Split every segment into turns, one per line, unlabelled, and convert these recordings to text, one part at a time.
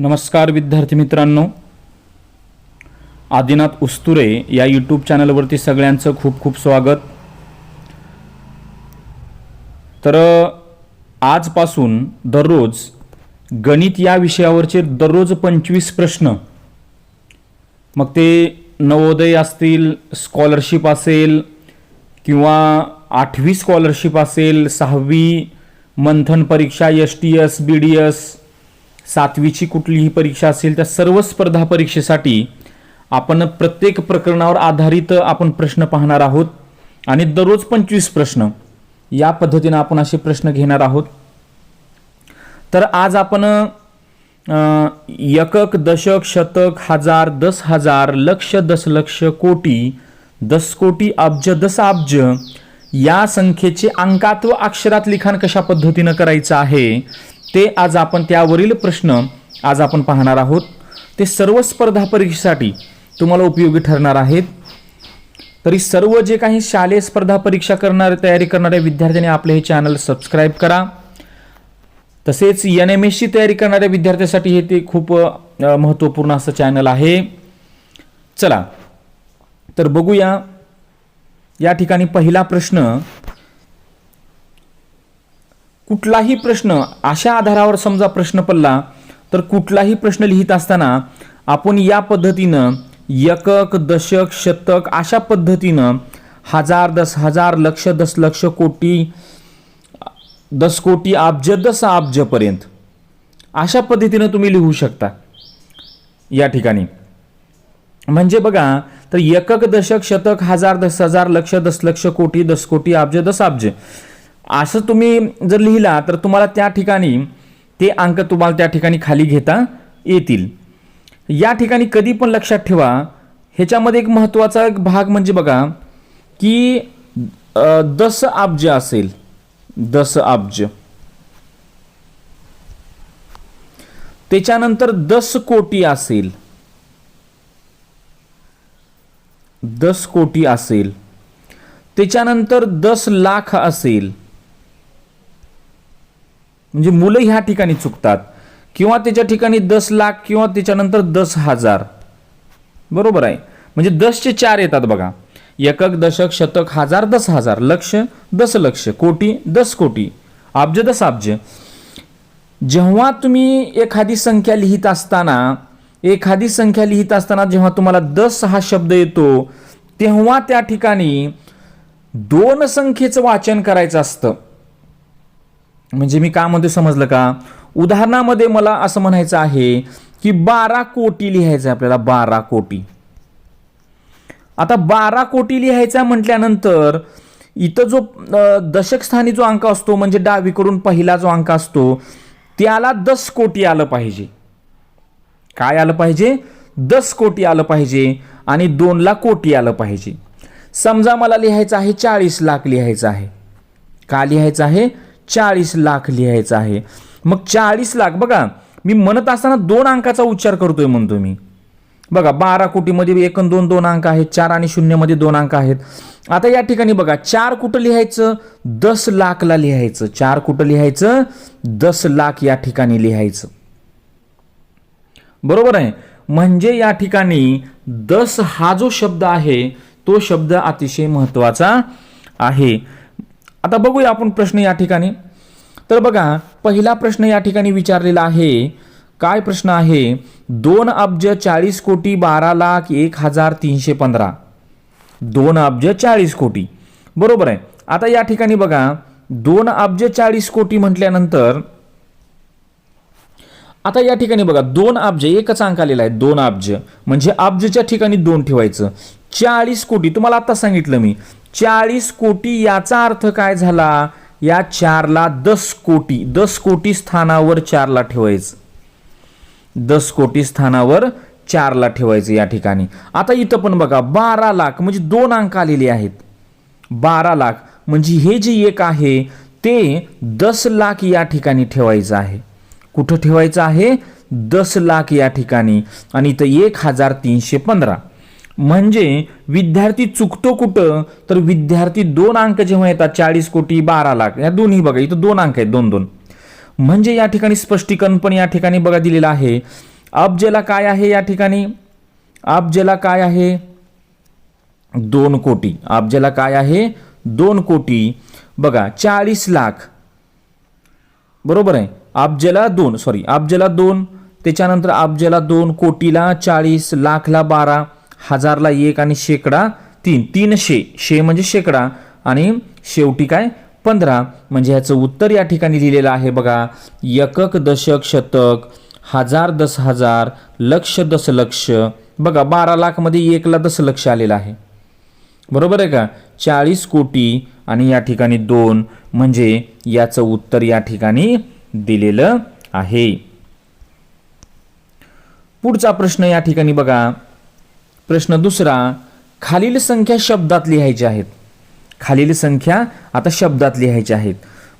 नमस्कार विद्यार्थी मित्रांनो. आदिनाथ उस्तुरे या यूट्यूब चॅनलवरती सगळ्यांचं खूप खूप स्वागत. तर आजपासून दररोज गणित या विषयावरचे दररोज पंचवीस प्रश्न. मग ते नवोदय असतील स्कॉलरशिप असेल किंवा आठवी स्कॉलरशिप असेल सहावी मंथन परीक्षा S T S B D S सातवीची कुठलीही परीक्षा असेल त्या सर्व स्पर्धा परीक्षेसाठी आपण प्रत्येक प्रकरणावर आधारित आपण प्रश्न पाहणार आहोत. आणि दररोज पंचवीस प्रश्न या पद्धतीनं आपण असे प्रश्न घेणार आहोत. तर आज आपण एकक दशक शतक हजार दस हजार लक्ष दशलक्ष कोटी दस कोटी अब्ज दस अब्ज या संख्येचे अंकात व अक्षरात लिखाण कशा पद्धतीनं करायचं आहे? ते आज आपण त्यावरील प्रश्न आज आपण पाहणार आहोत. ते सर्व स्पर्धा परीक्षेसाठी तुम्हाला उपयोगी ठरणार आहेत. तरी सर्व जे काही शालेय स्पर्धा परीक्षा करणारे तयारी करणाऱ्या विद्यार्थ्यांनी आपले हे चॅनल सबस्क्राईब करा. तसेच एन एम एसची तयारी करणाऱ्या विद्यार्थ्यांसाठी हे ते खूप महत्त्वपूर्ण असं चॅनल आहे. चला तर बघूया. या ठिकाणी पहिला प्रश्न कुठलाही प्रश्न अशा आधारावर समजा प्रश्न पडला तर कुठलाही प्रश्न लिहित असताना आपण या पद्धतीनं एकक दशक शतक अशा पद्धतीनं हजार दस हजार लक्ष दस लक्ष कोटी दस कोटी अब्ज दस अब्जपर्यंत अशा पद्धतीनं तुम्ही लिहू शकता या ठिकाणी. म्हणजे बघा तर एकक दशक शतक हजार दस हजार लक्ष दस लक्ष कोटी दस कोटी अब्ज दस अब्ज असं तुम्ही जर लिहिला तर तुम्हाला त्या ठिकाणी ते अंक तुम्हाला त्या ठिकाणी खाली घेता येतील. या ठिकाणी कधी पण लक्षात ठेवा ह्याच्यामध्ये एक महत्त्वाचा एक भाग म्हणजे बघा की दस अब्ज असेल. दस अब्ज. त्याच्यानंतर दस कोटी असेल. दस कोटी असेल. त्याच्यानंतर दस लाख असेल. म्हणजे मुलं ह्या ठिकाणी चुकतात. किंवा त्याच्या ठिकाणी दस लाख किंवा त्याच्यानंतर दस हजार. बरोबर आहे. म्हणजे दसचे चार येतात बघा. एकक दशक शतक हजार दस हजार. लक्ष दस लक्ष. कोटी दस कोटी. अब्ज दस अब्ज जेव्हा तुम्ही एखादी संख्या लिहित असताना एखादी संख्या लिहित असताना जेव्हा तुम्हाला दस हा शब्द येतो तेव्हा त्या ठिकाणी दोन संख्येचं वाचन करायचं असतं. म्हणजे मी का म्हणतो समजलं का? उदाहरणामध्ये मला असं म्हणायचं आहे की बारा कोटी लिहायचं आहे आपल्याला बारा कोटी. आता बारा कोटी लिहायचा म्हटल्यानंतर इथं जो दशकस्थानी जो अंक असतो म्हणजे डावीकडून पहिला जो अंक असतो त्याला दस कोटी आलं पाहिजे. काय आलं पाहिजे? दस कोटी आलं पाहिजे आणि दोनला कोटी आलं पाहिजे. समजा मला लिहायचं आहे चाळीस लाख लिहायचं आहे. का लिहायचं आहे? चाळीस लाख लिहायचं आहे. मग चाळीस लाख बघा मी म्हणत असताना दोन अंकाचा उच्चार करतोय म्हणतो मी बघा बारा कोटीमध्ये एक आणि दोन दोन अंक आहेत चार आणि शून्यमध्ये दोन अंक आहेत. आता या ठिकाणी बघा चार कुठं लिहायचं? दस लाखला लिहायचं. चार कुठं लिहायचं? दस लाख या ठिकाणी लिहायचं. बरोबर आहे? म्हणजे या ठिकाणी दस हा जो शब्द आहे तो शब्द अतिशय महत्त्वाचा आहे. आता बघूया आपण प्रश्न या ठिकाणी. तर बघा पहिला प्रश्न या ठिकाणी विचारलेला आहे काय प्रश्न आहे? दोन अब्ज चाळीस कोटी बारा लाख एक हजार तीनशे पंधरा. दोन अब्ज चाळीस कोटी. बरोबर आहे. आता या ठिकाणी बघा दोन अब्ज चाळीस कोटी म्हटल्यानंतर आता या ठिकाणी बघा दोन अब्ज एकच अंक आलेला आहे दोन अब्ज. म्हणजे अब्जच्या ठिकाणी दोन ठेवायचं. चाळीस कोटी तुम्हाला आता सांगितलं मी. चाळीस कोटी याचा अर्थ काय झाला? या चारला दस कोटी दस कोटी स्थानावर चारला ठेवायचं. दस कोटी स्थानावर चारला ठेवायचं या ठिकाणी. आता इथं पण बघा बारा लाख म्हणजे दोन अंक आलेले आहेत. बारा लाख म्हणजे हे जे एक आहे ते दस लाख या ठिकाणी ठेवायचं आहे. कुठं ठेवायचं आहे? दस लाख या ठिकाणी. आणि इथं एक हजार तीनशे पंधरा. म्हणजे विद्यार्थी चुकतो कुठं तर विद्यार्थी दोन अंक जेव्हा येतात चाळीस कोटी बारा लाख या दोन्ही बघा इथं दोन अंक आहेत दोन दोन. म्हणजे या ठिकाणी स्पष्टीकरण पण या ठिकाणी बघा दिलेलं आहे. अब्जेला काय आहे या ठिकाणी? अब्जेला काय आहे? दोन कोटी. अब्जेला काय आहे? दोन कोटी. बघा चाळीस लाख. बरोबर आहे. अब्जेला दोन सॉरी अब्जेला दोन त्याच्यानंतर अब्जेला दोन कोटीला चाळीस लाखला बारा. हजारला एक आणि शेकडा तीन. तीनशे शे. म्हणजे शेकडा आणि शेवटी काय? पंधरा. म्हणजे ह्याचं उत्तर या ठिकाणी लिहिलेलं आहे बघा. एकक दशक शतक हजार दस हजार लक्ष दशलक्ष बघा बारा लाखमध्ये एकला दशलक्ष आलेलं आहे. बरोबर आहे का? चाळीस कोटी आणि या ठिकाणी दोन म्हणजे याचं उत्तर या ठिकाणी दिलेलं आहे. पुढचा प्रश्न या ठिकाणी बघा. प्रश्न दुसरा खालील संख्या शब्दात लिहायच्या आहेत. खालील संख्या आता शब्दात लिहायच्या आहेत.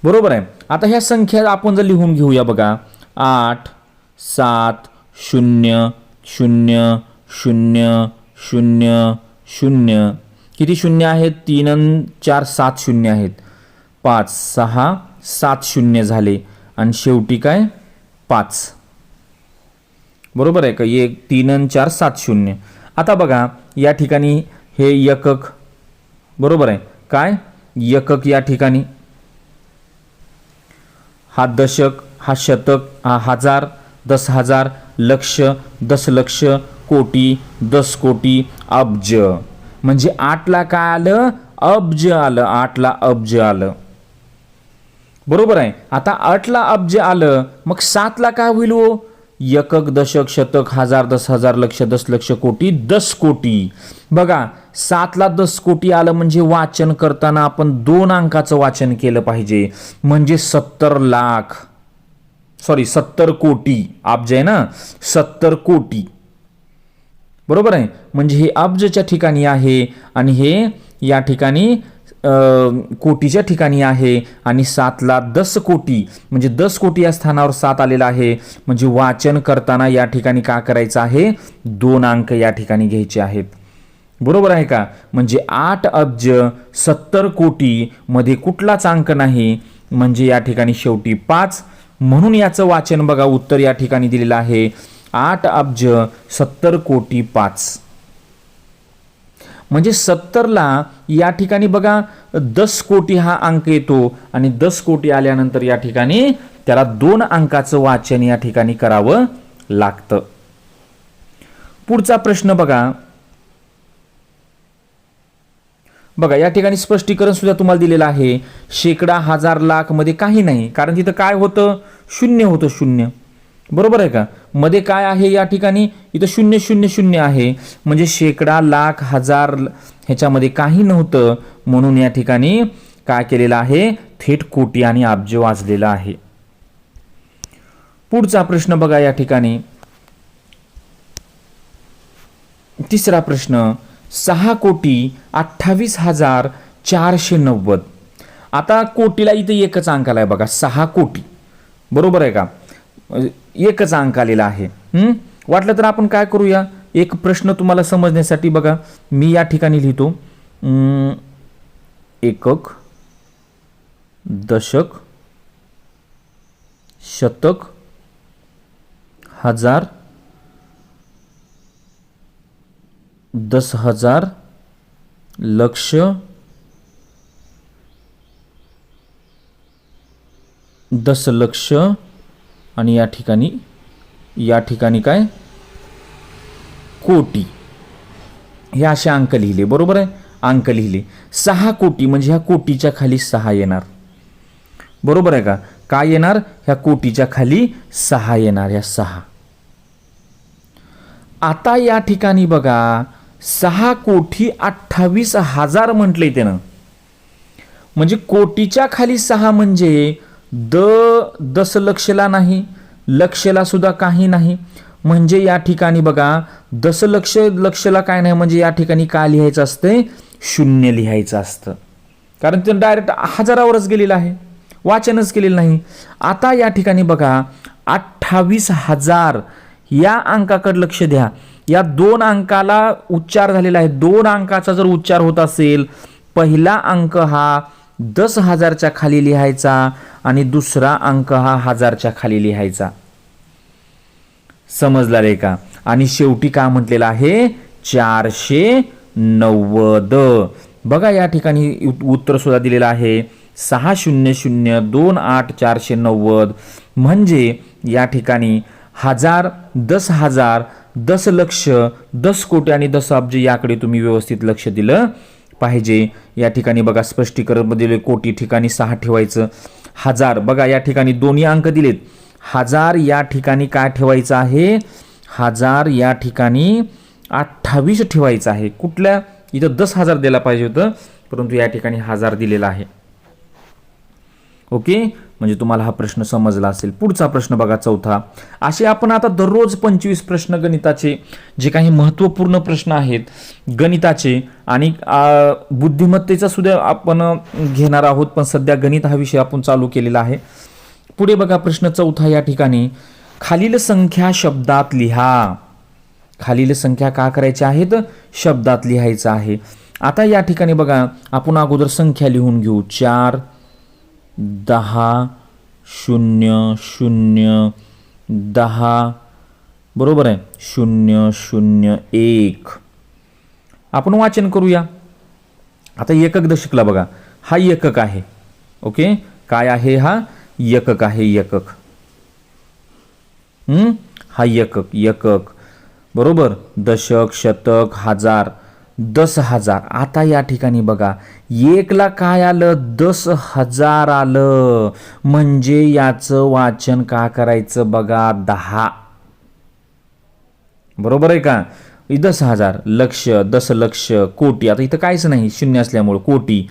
बरोबर आहे? आता ह्या संख्या आपण जर लिहून घेऊया बघा. आठ सात शून्य शून्य शून्य शून्य शून्य. किती शून्य आहेत? तीन चार सात शून्य आहेत. पाच सहा सात शून्य झाले. आणि शेवटी काय? पाच. बरोबर आहे का? एक तीन चार सात शून्य. आता बघा या ठिकाणी हे एकक बरोबर आहे. काय? एकक या ठिकाणी. हा दशक हा शतक हा हजार दस हजार लक्ष दशलक्ष कोटी दस कोटी अब्ज. म्हणजे आठला काय आलं अब्ज आलं आठला अब्ज आलं. बरोबर आहे. आता आठला अब्ज आलं मग सातला काय होईल हो? एकक दशक शतक हजार दस हजार लक्ष दस लक्ष कोटी दस कोटी. बघा सातला दस कोटी आलं म्हणजे वाचन करताना आपण दोन अंकाचं वाचन केलं पाहिजे. म्हणजे सत्तर लाख. सॉरी सत्तर कोटी. अब्ज आहे ना? सत्तर कोटी. बरोबर आहे? म्हणजे हे अब्जच्या ठिकाणी आहे आणि हे या ठिकाणी कोटीच्या ठिकाणी आहे आणि सातला दस कोटी म्हणजे दस कोटी या स्थानावर सात आलेला आहे. म्हणजे वाचन करताना या ठिकाणी का करायचं आहे? दोन अंक या ठिकाणी घ्यायचे आहेत. बरोबर आहे का? म्हणजे आठ अब्ज सत्तर कोटीमध्ये कुठलाच अंक नाही. म्हणजे या ठिकाणी शेवटी पाच. म्हणून याचं वाचन बघा उत्तर या ठिकाणी दिलेलं आहे. आठ अब्ज सत्तर कोटी पाच. म्हणजे सत्तरला या ठिकाणी बघा दस कोटी हा अंक येतो आणि दस कोटी आल्यानंतर या ठिकाणी त्याला दोन अंकाचं वाचन या ठिकाणी करावं लागतं. पुढचा प्रश्न बघा. बघा या ठिकाणी स्पष्टीकरण सुद्धा तुम्हाला दिलेलं आहे. शेकडा हजार लाखमध्ये काही नाही. कारण तिथं काय होतं? शून्य होतं शून्य. बरोबर आहे का? मध्ये काय आहे या ठिकाणी? इथं शून्य शून्य शून्य आहे. म्हणजे शेकडा लाख हजार ह्याच्यामध्ये काही नव्हतं. म्हणून या ठिकाणी काय केलेलं आहे? थेट कोटी आणि अब्ज वाजलेला आहे. पुढचा प्रश्न बघा या ठिकाणी. तिसरा प्रश्न सहा कोटी अठ्ठावीस हजार चारशे नव्वद. आता कोटीला इथे एकच अंक आलाय बघा सहा कोटी. बरोबर आहे का? एकच अंक आलेला आहे. वाटलं तर आपण काय करूया? एक प्रश्न तुम्हाला समजण्यासाठी बघा. मी या ठिकाणी लिहितो. एकक दशक शतक हजार दस हजार लक्ष दशलक्ष आणि या ठिकाणी या ठिकाणी काय? कोटी. हे असे अंक लिहिले बरोबर आहे? अंक लिहिले. सहा कोटी म्हणजे ह्या कोटीच्या खाली सहा येणार. बरोबर आहे का? काय येणार? ह्या कोटीच्या खाली सहा येणार ह्या सहा. आता या ठिकाणी बघा सहा कोटी अठ्ठावीस हजार म्हटले त्यानं. म्हणजे कोटीच्या खाली सहा म्हणजे द दसलक्षला नाही लक्षला सुद्धा काही नाही. म्हणजे या ठिकाणी बघा दशलक्ष लक्षला काय नाही म्हणजे या ठिकाणी काय लिहायचं असते? शून्य लिहायचं असतं. कारण ते डायरेक्ट हजारावरच गेलेलं आहे. वाचनच केलेलं नाही. आता या ठिकाणी बघा अठ्ठावीस हजार या अंकाकडे लक्ष द्या. या दोन अंकाला उच्चार झालेला आहे. दोन अंकाचा जर उच्चार होत असेल पहिला अंक हा दस हजारच्या खाली लिहायचा आणि दुसरा अंक हा हजारच्या खाली लिहायचा. समजला रे का? आणि शेवटी का म्हटलेलं आहे? चारशे नव्वद. बघा या ठिकाणी उत्तर सुद्धा दिलेलं आहे. सहा शून्य शून्य दोन आठ चारशे नव्वद. म्हणजे या ठिकाणी हजार दस हजार दस लक्ष दस कोटी आणि दस अब्ज याकडे तुम्ही व्यवस्थित लक्ष दिलं. पाहिजे. या ठिकाणी बघा स्पष्टीकरण दिले कोटी ठिकाणी सहा ठेवायचं. हजार बघा या ठिकाणी दोन्ही अंक दिलेत. हजार या ठिकाणी काय ठेवायचं आहे? हजार या ठिकाणी अठ्ठावीस ठेवायचं आहे. कुठल्या? इथं दस हजार द्यायला पाहिजे होतं परंतु या ठिकाणी हजार दिलेला आहे. ओके? म्हणजे तुम्हाला हा प्रश्न समजला असेल. पुढचा प्रश्न बघा चौथा. असे आपण आता दररोज पंचवीस प्रश्न गणिताचे जे काही महत्त्वपूर्ण प्रश्न आहेत गणिताचे आणि बुद्धिमत्तेचा सुद्धा आपण घेणार आहोत पण सध्या गणित हा विषय आपण चालू केलेला आहे. पुढे बघा प्रश्न चौथा या ठिकाणी. खालील संख्या शब्दात लिहा. खालील संख्या का करायच्या आहेत? शब्दात लिहायचं आहे. आता या ठिकाणी बघा आपण अगोदर संख्या लिहून घेऊ. चार दहा शून्य शून्य दहा. बरोबर आहे. शून्य शून्य एक. आपण वाचन करूया. आता एकक दशकला बघा. हा एकक आहे. ओके? काय आहे हा? एकक आहे एकक. हा एकक एकक. बरोबर? दशक शतक हजार. दस हजार आता या ठिकाणी बघा एकला काय आलं? दस हजार आलं. म्हणजे याचं वाचन का करायचं बघा? दहा. बरोबर आहे का? दस हजार लक्ष दशलक्ष कोटी. आता इथं काहीच नाही शून्य असल्यामुळं कोटी.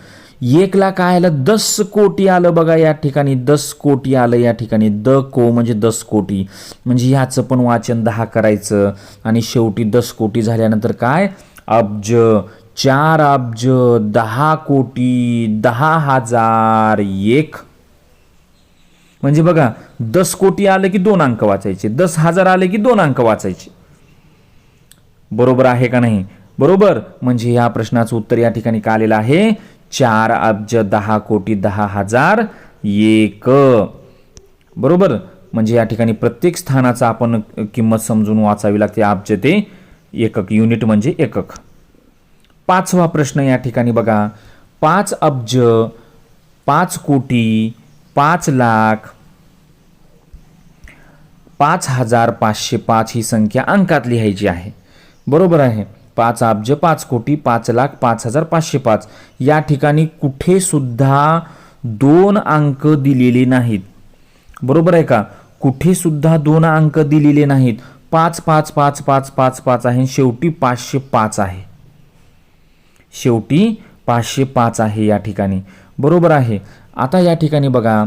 एकला काय आलं? दस कोटी आलं बघा या ठिकाणी. दस कोटी आलं या ठिकाणी. द को म्हणजे दस कोटी. म्हणजे याचं पण वाचन दहा करायचं. आणि शेवटी दस कोटी झाल्यानंतर काय? अब्ज चार अब्ज दहा कोटी दहा हजार एक. म्हणजे बघा दस कोटी आलं की दोन अंक वाचायचे दस हजार आले की दोन अंक वाचायचे. बरोबर आहे का नाही? बरोबर? म्हणजे या प्रश्नाचं उत्तर या ठिकाणी का आलेलं आहे? चार अब्ज दहा कोटी दहा हजार एक. बरोबर? म्हणजे या ठिकाणी प्रत्येक स्थानाचा आपण किंमत समजून वाचावी लागते अब्ज ते. एकक युनिट म्हणजे एकक. पाचवा प्रश्न या ठिकाणी बघा. पाच अब्ज पाच कोटी पाच लाख पाच हजार पाचशे पाच ही संख्या अंकात लिहायची आहे. बरोबर आहे. पाच अब्ज पाच कोटी पाच लाख पाच हजार पाचशे पाच. या ठिकाणी कुठे सुद्धा दोन अंक दिलेले नाहीत. बरोबर आहे का? कुठे सुद्धा दोन अंक दिलेले नाहीत. पाच पाच पाच पाच पाच पाच आहे शेवटी पाचशे पाच आहे. शेवटी पाचशे पाच आहे या ठिकाणी. बरोबर आहे. आता या ठिकाणी बघा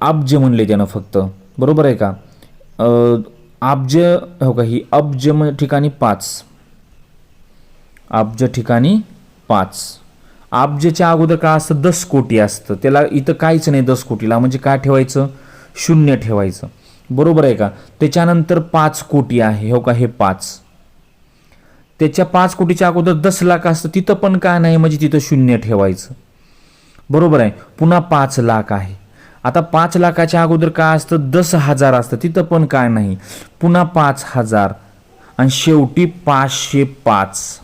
अब्ज म्हणले त्यानं फक्त. बरोबर आहे का? अब्ज हो का ही अब्ज म- ठिकाणी पाच. अब्ज ठिकाणी पाच. अब्जच्या अगोदर काय असतं? दस कोटी असतं. त्याला इथं काहीच नाही दस कोटीला. म्हणजे काय ठेवायचं? शून्य ठेवायचं. बरोबर आहे का? त्याच्यानंतर पाच कोटी आहे हो का? हे पाच. त्याच्या पाच कोटीच्या अगोदर दस लाख असतं तिथं पण काय नाही? म्हणजे तिथं शून्य ठेवायचं. बरोबर आहे. पुन्हा पाच लाख आहे. आता पाच लाखाच्या अगोदर काय असतं? दस हजार असतं तिथं पण काय नाही? पुन्हा पाच हजार. आणि शेवटी पाचशे पाच.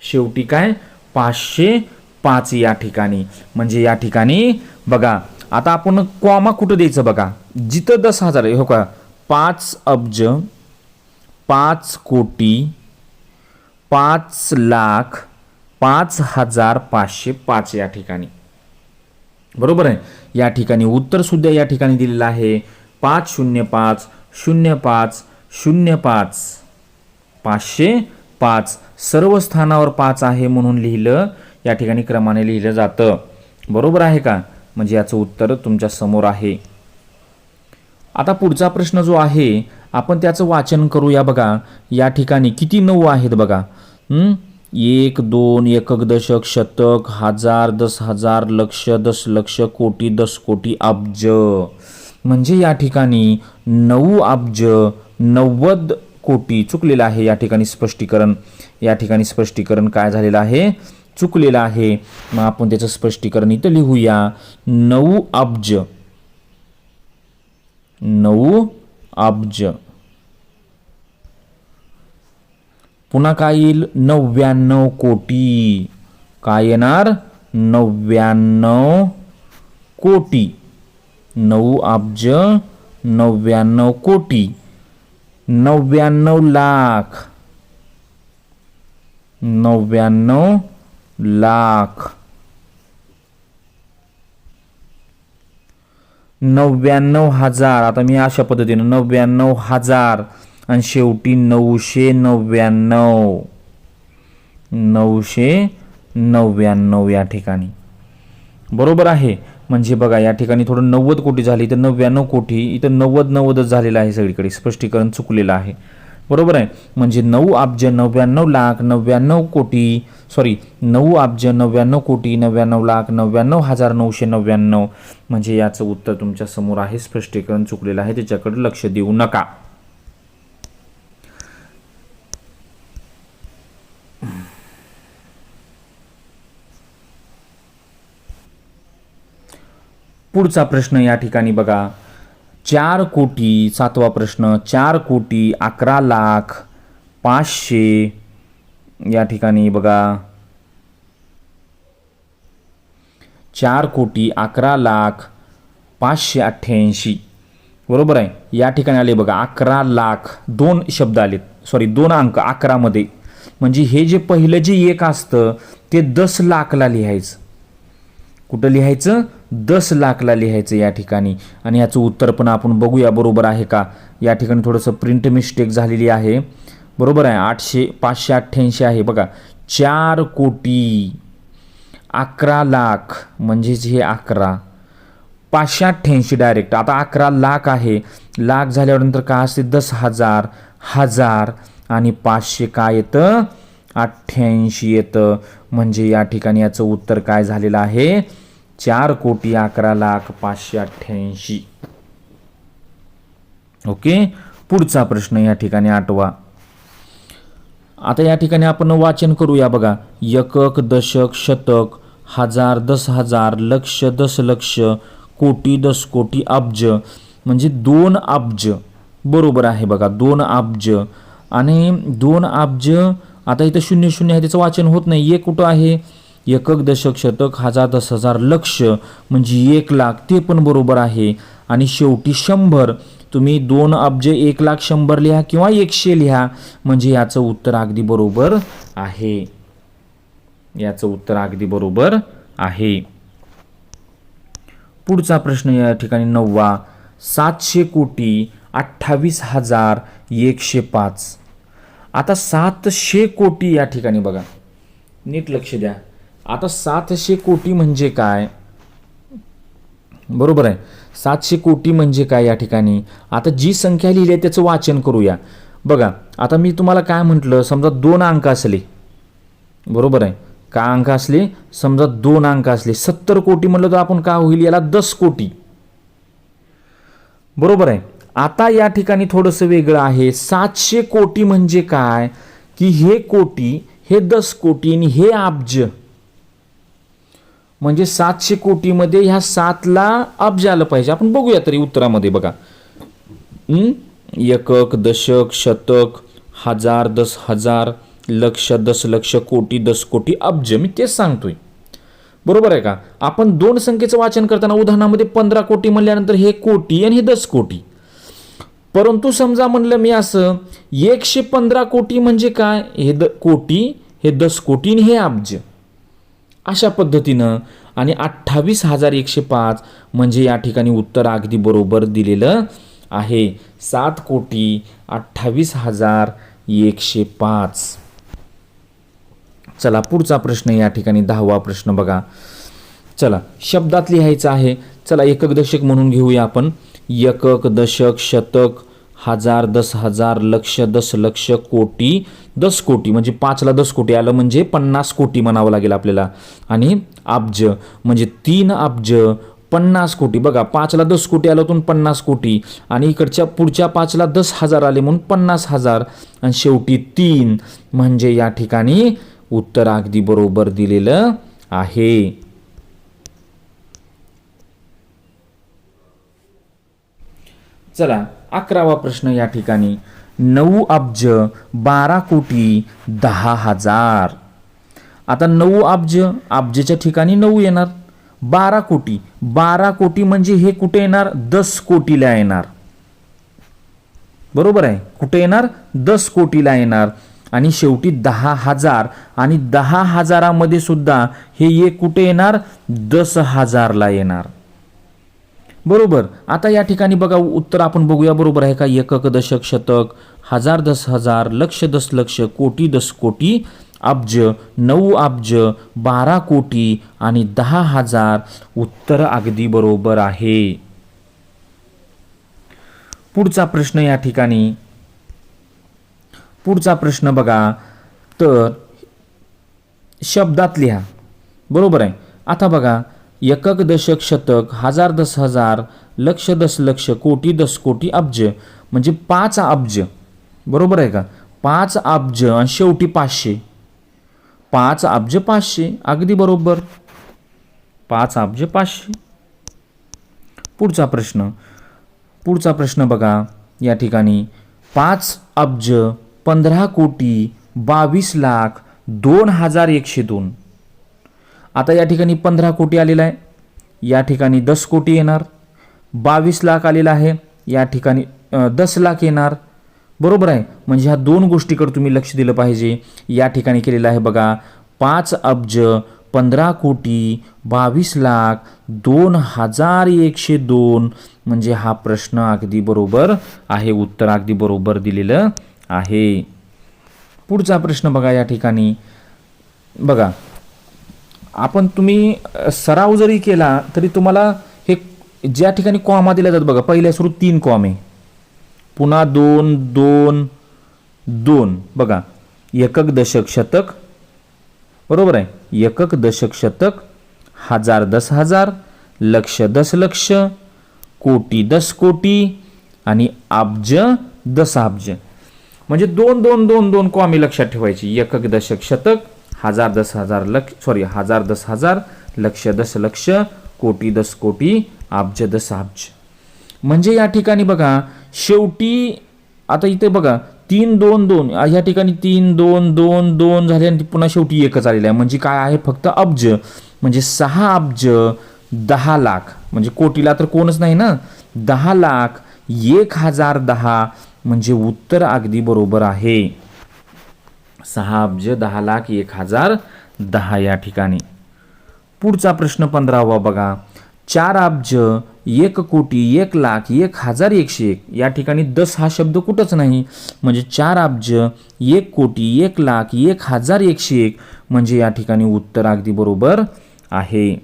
शेवटी काय? पाचशे पाच या ठिकाणी. म्हणजे या ठिकाणी बघा आता आपण कॉमा कुठं द्यायचं बघा? जिथं दस हजार आहे. हो का पाच अब्ज पाच कोटी पाच लाख पाच हजार पाचशे पाच या ठिकाणी. बरोबर आहे? या ठिकाणी उत्तरसुद्धा या ठिकाणी दिलेलं आहे. पाच शून्य पाच शून्य पाच शून्य पाच. पाचशे पाच. सर्व स्थानावर पाच आहे म्हणून लिहिलं. या ठिकाणी क्रमाने लिहिलं जातं. बरोबर आहे का? म्हणजे याचं उत्तर तुमच्यासमोर आहे. आता पुढचा प्रश्न जो आहे आपण त्याचं वाचन करूया बघा. या ठिकाणी किती नऊ आहेत बघा. एक दोन एकक दशक शतक हजार दस हजार लक्ष दस लक्ष कोटी दस कोटी अब्ज. म्हणजे या ठिकाणी नऊ अब्ज नव्वद कोटी चुकलेलं आहे या ठिकाणी स्पष्टीकरण. या ठिकाणी स्पष्टीकरण काय झालेलं आहे? चुकलेला आहे. मग आपण त्याचं स्पष्टीकरण इथं लिहूया. नऊ अब्ज. नऊ अब्ज. पुन्हा काय येईल? नव्याण्णव कोटी. काय येणार? नव्याण्णव कोटी. नऊ अब्ज नव्याण्णव कोटी. नव्याण्णव लाख. नव्याण्णव लाख. नव्याण्णव हजार. आता मी अशा पद्धतीनं नव्याण्णव हजार आणि शेवटी नऊशे नव्याण्णव. नऊशे नव्याण्णव या ठिकाणी. बरोबर आहे. म्हणजे बघा या ठिकाणी थोडं नव्वद कोटी झाली तर नव्याण्णव कोटी इथं नव्वद नव्वदच झालेलं आहे सगळीकडे. स्पष्टीकरण चुकलेलं आहे. बरोबर आहे. म्हणजे नऊ अब्ज नव्याण्णव लाख नव्याण्णव कोटी सॉरी नऊ अब्ज नव्याण्णव कोटी नव्याण्णव लाख नव्याण्णव हजार नऊशे नव्याण्णव. म्हणजे याचं उत्तर तुमच्यासमोर आहे स्पष्टीकरण चुकलेलं आहे त्याच्याकडे लक्ष देऊ नका. पुढचा प्रश्न या ठिकाणी बघा. चार कोटी सातवा प्रश्न चार कोटी अकरा लाख पाचशे. या ठिकाणी बघा. चार कोटी अकरा लाख पाचशे अठ्ठ्याऐंशी. बरोबर आहे? या ठिकाणी आले बघा अकरा लाख दोन शब्द आलेत. सॉरी दोन अंक अकरामध्ये. म्हणजे हे जे पहिलं जे एक असतं ते दस लाखला लिहायचं. कुठं लिहायचं? दस लाखला लिहायचं या ठिकाणी. आणि याचं उत्तर पण आपण बघूया बरोबर आहे का? या ठिकाणी थोडंसं प्रिंट मिस्टेक झालेली आहे. बरोबर आहे आठशे पाचशे अठ्ठ्याऐंशी आहे. बघा चार कोटी अकरा लाख म्हणजेच हे अकरा. पाचशे अठ्ठ्याऐंशी डायरेक्ट आता अकरा लाख आहे. लाख झाल्यावर नंतर काय असते? दस हजार हजार. आणि पाचशे काय येतं? अठ्ठ्याऐंशी येतं. म्हणजे या ठिकाणी याचं उत्तर काय झालेलं आहे? चार कोटी अकरा लाख पाचशे अठ्ठ्याऐंशी. ओके? पुढचा प्रश्न या ठिकाणी आठवा. आता या ठिकाणी आपण वाचन करूया बघा. एकक दशक शतक हजार दस हजार लक्ष दशलक्ष कोटी दस कोटी अब्ज. म्हणजे दोन अब्ज. बरोबर आहे बघा दोन अब्ज. आणि दोन अब्ज आता इथं शून्य शून्य आहे त्याचं वाचन होत नाही. एक कुठं आहे? एकक दशक शतक हजार दस हजार लक्ष म्हणजे एक लाख ते पण बरोबर आहे. आणि शेवटी शंभर. तुम्ही दोन अब्ज एक लाख शंभर लिहा किंवा एकशे लिहा म्हणजे याचं उत्तर अगदी बरोबर आहे. याचं उत्तर अगदी बरोबर आहे. पुढचा प्रश्न या ठिकाणी नववा. सातशे कोटी अठ्ठावीस हजार एकशे पाच. आता सातशे कोटी या ठिकाणी बघा. नीट लक्ष द्या. आता सातशे कोटी म्हणजे काय? बरोबर आहे. सातशे कोटी म्हणजे काय या ठिकाणी? आता जी संख्या लिहिली आहे त्याचं वाचन करूया. बघा आता मी तुम्हाला काय म्हटलं? समजा दोन अंक असले. बरोबर आहे. का अंक असले? समजा दोन अंक असले. सत्तर कोटी म्हटलं तर आपण का होईल? याला दस कोटी. बरोबर आहे. आता या ठिकाणी थोडंसं वेगळं आहे. सातशे कोटी म्हणजे काय? की हे कोटी हे दस कोटी आणि हे अब्ज म्हणजे सातशे कोटीमध्ये ह्या सातला अब्ज आलं पाहिजे. आपण बघूया तरी उत्तरामध्ये बघा. एकक दशक शतक हजार दस हजार लक्ष दशलक्ष कोटी दस कोटी अब्ज मी तेच सांगतोय. बरोबर आहे का? आपण दोन संख्येचं वाचन करताना उदाहरणामध्ये पंधरा कोटी म्हणल्यानंतर हे कोटी आणि हे दस कोटी. परंतु समजा म्हणलं मी असं एकशे पंधरा कोटी म्हणजे काय? हे द कोटी हे दस कोटी आणि हे अब्ज अशा पद्धतीनं आणि अठ्ठावीस हजार एकशे पाच म्हणजे या ठिकाणी उत्तर अगदी बरोबर दिलेलं आहे. सात कोटी अठ्ठावीस हजार एकशे पाच. चला पुढचा प्रश्न या ठिकाणी दहावा प्रश्न बघा. चला शब्दात लिहायचं आहे. चला एकक दशक म्हणून घेऊया आपण. एकक दशक शतक हजार दस हजार लक्ष दस लक्ष कोटी दस कोटी म्हणजे पाचला दस कोटी आलं म्हणजे पन्नास कोटी म्हणावं लागेल आपल्याला. आणि अब्ज म्हणजे तीन अब्ज पन्नास कोटी. बघा पाचला दस कोटी आलं तर पन्नास कोटी. आणि इकडच्या पुढच्या पाचला दस हजार आले म्हणून पन्नास हजार. आणि शेवटी तीन म्हणजे या ठिकाणी उत्तर अगदी बरोबर दिलेलं आहे. चला अकरावा प्रश्न या ठिकाणी. नऊ अब्ज बारा कोटी दहा हजार. आता नऊ अब्ज अब्जच्या ठिकाणी नऊ येणार. बारा कोटी. बारा कोटी म्हणजे हे कुठे येणार? दस कोटीला येणार. बरोबर आहे. कुठे येणार? दस कोटीला येणार. आणि शेवटी दहा हजार. आणि दहा हजारामध्ये सुद्धा हे ये कुठे येणार? दस हजारला येणार. बरोबर. आता या ठिकाणी बघा उत्तर आपण बघूया. बरोबर आहे का? एकक दशक शतक हजार दस हजार लक्ष दस लक्ष कोटी दस कोटी अब्ज नऊ अब्ज बारा कोटी आणि दहा हजार उत्तर अगदी बरोबर आहे. पुढचा प्रश्न या ठिकाणी. पुढचा प्रश्न बघा. तर शब्दात लिहा. बरोबर आहे. आता बघा एकक दशक शतक हजार दस हजार लक्ष दस लक्ष कोटी दस कोटी अब्ज. म्हणजे पाच अब्ज. बरोबर आहे का? पाच अब्ज आणि शेवटी पाचशे. पाच अब्ज पाचशे. अगदी बरोबर. पाच अब्ज पाचशे. पुढचा प्रश्न. पुढचा प्रश्न बघा. या ठिकाणी पाच अब्ज पंधरा कोटी बावीस लाख दोन हजार एकशे दोन. आता या ठिकाणी पंधरा कोटी आलेला आहे. या ठिकाणी दस कोटी येणार. बावीस लाख आलेला आहे. या ठिकाणी दस लाख येणार. बरोबर आहे. म्हणजे ह्या दोन गोष्टीकडे तुम्ही लक्ष दिलं पाहिजे. या ठिकाणी केलेलं आहे बघा पाच अब्ज पंधरा कोटी बावीस लाख दोन हजार एकशे दोन. म्हणजे हा प्रश्न अगदी बरोबर आहे. उत्तर अगदी बरोबर दिलेलं आहे. पुढचा प्रश्न बघा या ठिकाणी. बघा आपण तुम्ही सराव जरी केला तरी तुम्हाला हे ज्या ठिकाणी कॉमा दिल्या जातात बघा पहिल्या सुरू तीन कॉम. आहे पुन्हा दोन दोन दोन. बघा एकक दशक शतक. बरोबर आहे? एकक दशक शतक हजार दस हजार लक्ष दस लक्ष कोटी दस कोटी आणि अब्ज दस अब्ज म्हणजे दोन दोन दोन दोन कॉमी लक्षात ठेवायची. एकक दशक शतक हजार दस हजार लक्ष सॉरी हजार दस हजार लक्ष दस लक्ष कोटी दस कोटी अब्ज दस अब्ज म्हणजे या ठिकाणी बघा शेवटी आता इथे बघा तीन दोन दोन ह्या ठिकाणी तीन दोन दोन दोन झाले आणि पुन्हा शेवटी एकच आलेलं आहे. म्हणजे काय आहे? फक्त अब्ज म्हणजे सहा अब्ज दहा लाख. म्हणजे कोटीला तर कोणच नाही ना? दहा लाख एक हजार दहा म्हणजे उत्तर अगदी बरोबर आहे. सहा अब्ज दहा लाख एक हजार दहा या ठिकाणी. पुढचा प्रश्न पंधरावा बघा. चार अब्ज एक कोटी एक लाख एक हजार एकशे एक. या ठिकाणी दस हा शब्द कुठंच नाही. म्हणजे चार अब्ज एक कोटी एक लाख एक हजार एकशे एक. म्हणजे या ठिकाणी उत्तर अगदी बरोबर आहे.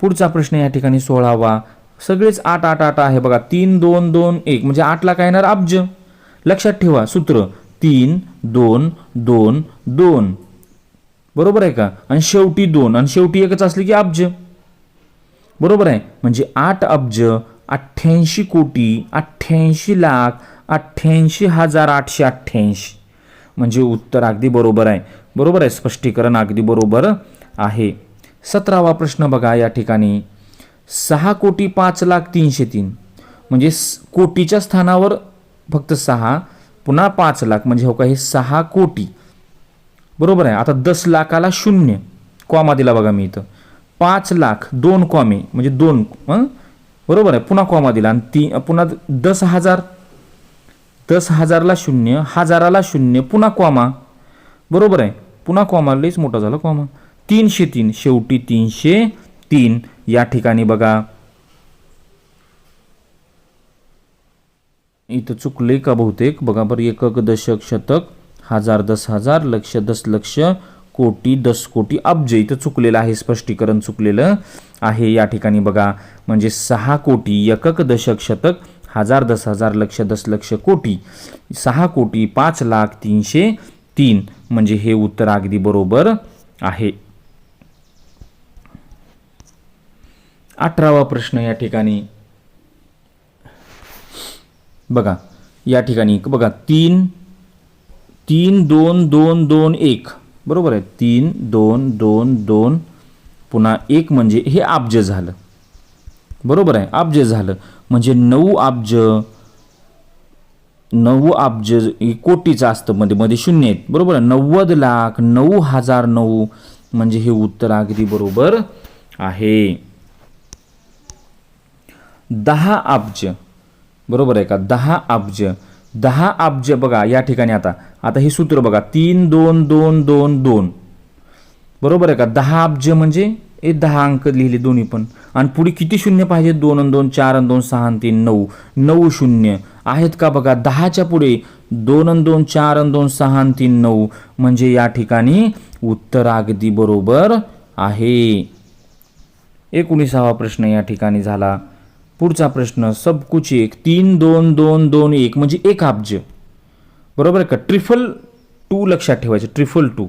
पुढचा प्रश्न या ठिकाणी सोळावा. सगळेच आठ आठ आठ आहे बघा. तीन दोन दोन एक. म्हणजे आठ लाख येणार? अब्ज लक्षात ठेवा सूत्र. तीन दोन दोन दोन. बरोबर आहे का? आणि शेवटी दोन. आणि शेवटी एकच असली की अब्ज. बरोबर आहे? म्हणजे आठ अब्ज अठ्ठ्याऐंशी कोटी अठ्ठ्याऐंशी लाख अठ्ठ्याऐंशी हजार आठशे अठ्ठ्याऐंशी. म्हणजे उत्तर अगदी बरोबर आहे. बरोबर आहे? स्पष्टीकरण अगदी बरोबर आहे. सतरावा प्रश्न बघा या ठिकाणी. सहा कोटी पाच लाख तीनशे तीन. म्हणजे कोटीच्या स्थानावर फक्त सहा पुन्हा पाच लाख म्हणजे हो का हे सहा कोटी. बरोबर आहे? आता दस लाखाला शून्य. कॉमा दिला बघा मी इथं. पाच लाख दोन कॉमे म्हणजे दोन बरोबर आहे? पुन्हा कॉमा दिला. आणि ती पुन्हा दस हजार. दस हजारला शून्य हजाराला शून्य पुन्हा कॉमा. बरोबर आहे? पुन्हा कॉमा लईच मोठा झाला कॉमा. तीनशे तीन शेवटी तीनशे तीन. या ठिकाणी बघा. इथं चुकले का बहुतेक? बघा बरं एकक दशक शतक. हजार दस हजार लक्ष दस लक्ष कोटी दस कोटी. अब्ज इथं चुकलेलं आहे स्पष्टीकरण चुकलेलं आहे. या ठिकाणी बघा म्हणजे सहा कोटी एकक दशक शतक. हजार दस हजार लक्ष दस लक्ष कोटी. सहा कोटी पाच लाख तीनशे तीन. म्हणजे हे उत्तर अगदी बरोबर आहे. अठरावा प्रश्न या ठिकाणी. बघा या ठिकाणी बघा तीन तीन दोन दोन दोन एक. बरोबर आहे? तीन दोन दोन दोन पुन्हा एक म्हणजे हे अब्ज झालं. बरोबर आहे? अब्ज झालं. म्हणजे नऊ अब्ज नऊ अब्ज हे कोटीचं असतं मध्ये मध्ये शून्य आहेत. बरोबर आहे? नव्वद लाख नऊ हजार नऊ म्हणजे हे उत्तर अगदी बरोबर आहे. दहा अब्ज बरोबर आहे का? दहा अब्ज. दहा अब्ज बघा या ठिकाणी आता. आता हे सूत्र बघा. तीन दोन दोन दोन दोन. बरोबर आहे का? दहा अब्ज म्हणजे हे दहा अंक लिहिले दोन्ही पण. आणि पुढे किती शून्य पाहिजे? दोन आणि दोन चार आणि दोन सहा आणि तीन नऊ. नऊ शून्य. आहेत का बघा? दहाच्या पुढे दोन आणि दोन चार आणि दोन सहा आणि तीन नऊ. म्हणजे या ठिकाणी उत्तर अगदी बरोबर आहे. एकोणीसावा प्रश्न या ठिकाणी झाला. पुढचा प्रश्न सबकुच एक तीन दोन दोन दोन एक म्हणजे एक अब्ज बरोबर आहे का? ट्रिफल टू लक्षात ठेवायचं ट्रिफल टू.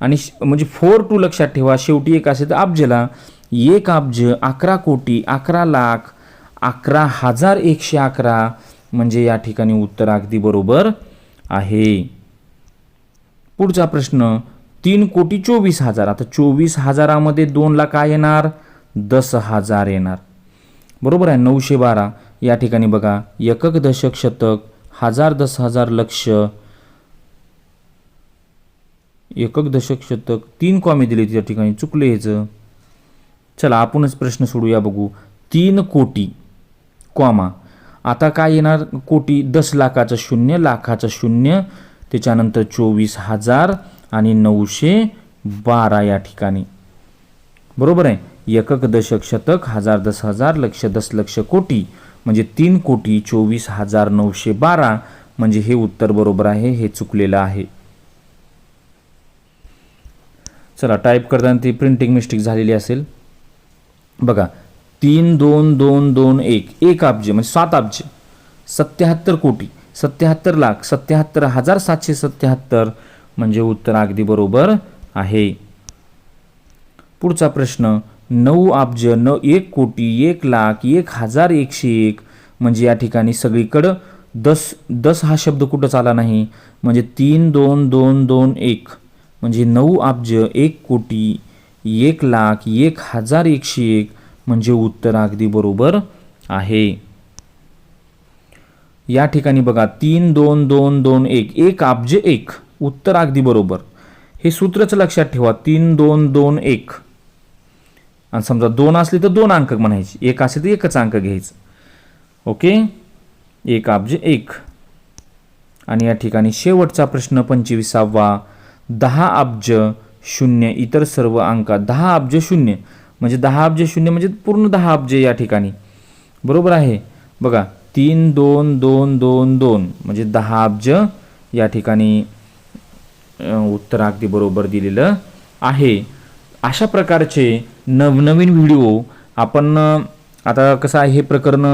आणि श- म्हणजे फोर टू लक्षात ठेवा शेवटी एक असेल तर अब्जला एक अब्ज अकरा कोटी अकरा लाख अकरा हजार एकशे अकरा म्हणजे या ठिकाणी उत्तर अगदी बरोबर आहे. पुढचा प्रश्न तीन कोटी चोवीस हजार आता चोवीस हजारामध्ये दोनला काय येणार? दस हजार येणार. बरोबर आहे नऊशे बारा. या ठिकाणी बघा एकक दशक शतक हजार दस हजार लक्ष. एकक दशक शतक तीन कॉमे दिले त्या ठिकाणी. चुकले ह्याचं चला आपणच प्रश्न सोडूया बघू. तीन कोटी कॉमा. आता काय येणार? कोटी दस लाखाचं शून्य लाखाचं शून्य त्याच्यानंतर चोवीस हजार आणि नऊशे बारा या ठिकाणी. बरोबर आहे? एकक दशक शतक हजार दस हजार लक्ष दस लक्ष कोटी म्हणजे तीन कोटी चोवीस हजार नऊशे बारा म्हणजे हे उत्तर बरोबर आहे हे चुकलेलं आहे. चला टाईप करताना ती प्रिंटिंग मिस्टेक झालेली असेल. बघा तीन दोन दोन दोन एक एक अब्ज म्हणजे सात अब्ज. सत्याहत्तर कोटी सत्याहत्तर लाख सत्याहत्तर हजार सातशे सत्याहत्तर म्हणजे उत्तर अगदी बरोबर आहे. पुढचा प्रश्न नऊ अब्ज न एक कोटी एक लाख एक हजार एकशे एक. म्हणजे या ठिकाणी सगळीकडं दस दस हा शब्द कुठंच आला नाही? म्हणजे तीन दोन दोन दोन एक. म्हणजे नऊ अब्ज एक कोटी एक लाख एक हजार एकशे एक. म्हणजे उत्तर अगदी बरोबर आहे. या ठिकाणी बघा तीन दोन दोन दोन एक. एक अब्ज एक. उत्तर अगदी बरोबर. हे सूत्रच लक्षात ठेवा. तीन दोन दोन एक. आणि समजा दोन असले तर दोन अंक म्हणायचे. एक असेल तर एकच अंक घ्यायचं. ओके? एक अब्ज एक. आणि या ठिकाणी शेवटचा प्रश्न पंचवीसावा. दहा अब्ज शून्य इतर सर्व अंकात दहा अब्ज शून्य. म्हणजे दहा अब्ज शून्य म्हणजे पूर्ण दहा अब्ज या ठिकाणी. बरोबर आहे? बघा तीन दोन दोन दोन दोन. म्हणजे दहा अब्ज या ठिकाणी उत्तर अगदी बरोबर दिलेलं आहे. अशा प्रकारचे नवनवीन व्हिडिओ आपण आता कसं आहे हे प्रकरण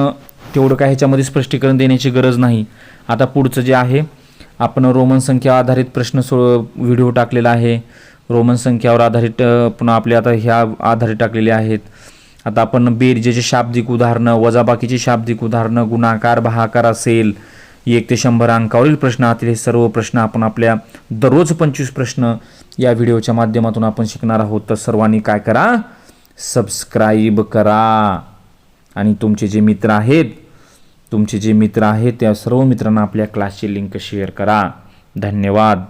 तेवढं काय ह्याच्यामध्ये स्पष्टीकरण देण्याची गरज नाही. आता पुढचं जे आहे आपण रोमन संख्या आधारित प्रश्न सो व्हिडिओ टाकलेला आहे. रोमन संख्यावर आधारित पुन्हा आपले आता ह्या आधारित टाकलेले आहेत. आता आपण बेरजेचे शाब्दिक उदाहरणं वजाबाकीची शाब्दिक उदाहरणं गुणाकार भाकार असेल एक ते शंभर अंकावरील प्रश्न आतील हे सर्व प्रश्न आपण आपल्या दररोज पंचवीस प्रश्न या व्हिडिओच्या माध्यमातून आपण शिकणार आहोत. तर सर्वांनी काय करा? सबस्क्राईब करा. आणि तुमचे जे मित्र आहेत तुमचे जे मित्र आहेत त्या सर्व मित्रांना आपल्या क्लासची लिंक शेअर करा. धन्यवाद.